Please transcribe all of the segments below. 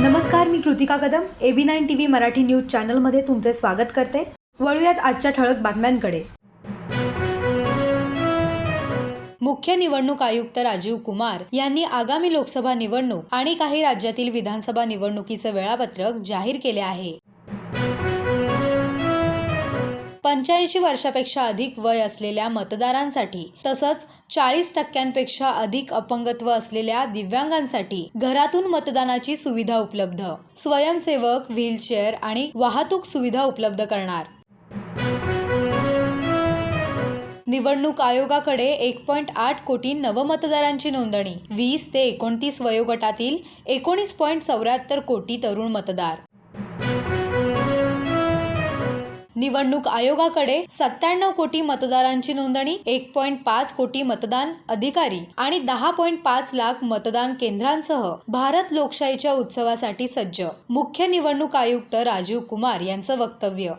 नमस्कार मी Kritika Kadam A B nine T V Marathi news चॅनलमध्ये तुमचे स्वागत करते. वळूयात आजच्या ठळक बातम्यांकडे. मुख्य निवडणूक आयुक्त राजीव कुमार यांनी आगामी लोकसभा निवडणूक आणि काही राज्यातील विधानसभा निवडणुकीचं वेळापत्रक जाहीर केले आहे. पंच्याऐंशी वर्षापेक्षा अधिक वय असलेल्या मतदारांसाठी तसंच चाळीस टक्क्यांपेक्षा अधिक अपंगत्व असलेल्या दिव्यांगांसाठी घरातून मतदानाची सुविधा उपलब्ध. स्वयंसेवक व्हीलचेअर आणि वाहतूक सुविधा उपलब्ध करणार. निवडणूक आयोगाकडे एक पॉईंट आठ कोटी नवमतदारांची नोंदणी वीस ते एकोणतीस वयोगटातील एकोणीस पॉईंट चौऱ्याहत्तर कोटी तरुण मतदार. निवडणूक आयोगाकडे सत्त्याण्णव कोटी मतदारांची नोंदणी एक पॉईंट पाच कोटी मतदान अधिकारी आणि दहा पॉईंट पाच लाख मतदान केंद्रांसह भारत लोकशाहीच्या उत्सवासाठी सज्ज. मुख्य निवडणूक आयुक्त राजीव कुमार यांचं वक्तव्य.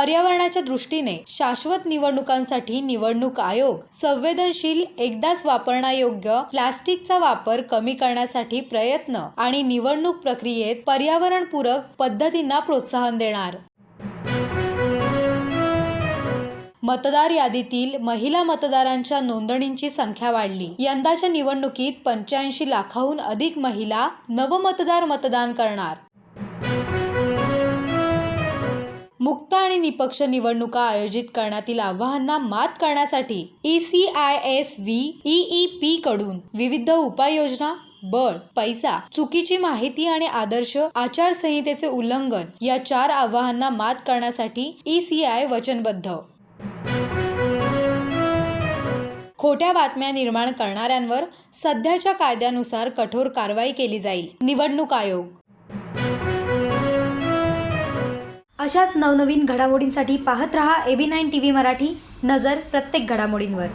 पर्यावरणाच्या दृष्टीने शाश्वत निवडणुकांसाठी निवडणूक आयोग संवेदनशील एकदाच वापरण्यायोग्य प्लास्टिकचा वापर कमी करण्यासाठी प्रयत्न आणि निवडणूक प्रक्रियेत पर्यावरणपूरक पद्धतींना प्रोत्साहन देणार. मतदार यादीतील महिला मतदारांच्या नोंदणींची संख्या वाढली. यंदाच्या निवडणुकीत पंच्याऐंशी लाखाहून अधिक महिला नवमतदार मतदान करणार. मुक्त आणि निपक्ष निवडणुका आयोजित करण्यातील आव्हानांना मात करण्यासाठी E C I S V E P कडून विविध उपाययोजना बळ पैसा चुकीची माहिती आणि आदर्श आचारसंहितेचे उल्लंघन या चार आव्हानांना मात करण्यासाठी ई सी आय वचनबद्ध. खोट्या बातम्या निर्माण करणाऱ्यांवर सध्याच्या कायद्यानुसार कठोर कारवाई केली जाईल. निवडणूक आयोग. अशाच नवनवीन घडामोडींसाठी पाहत रहा A B nine T V Marathi नजर प्रत्येक घडामोडींवर.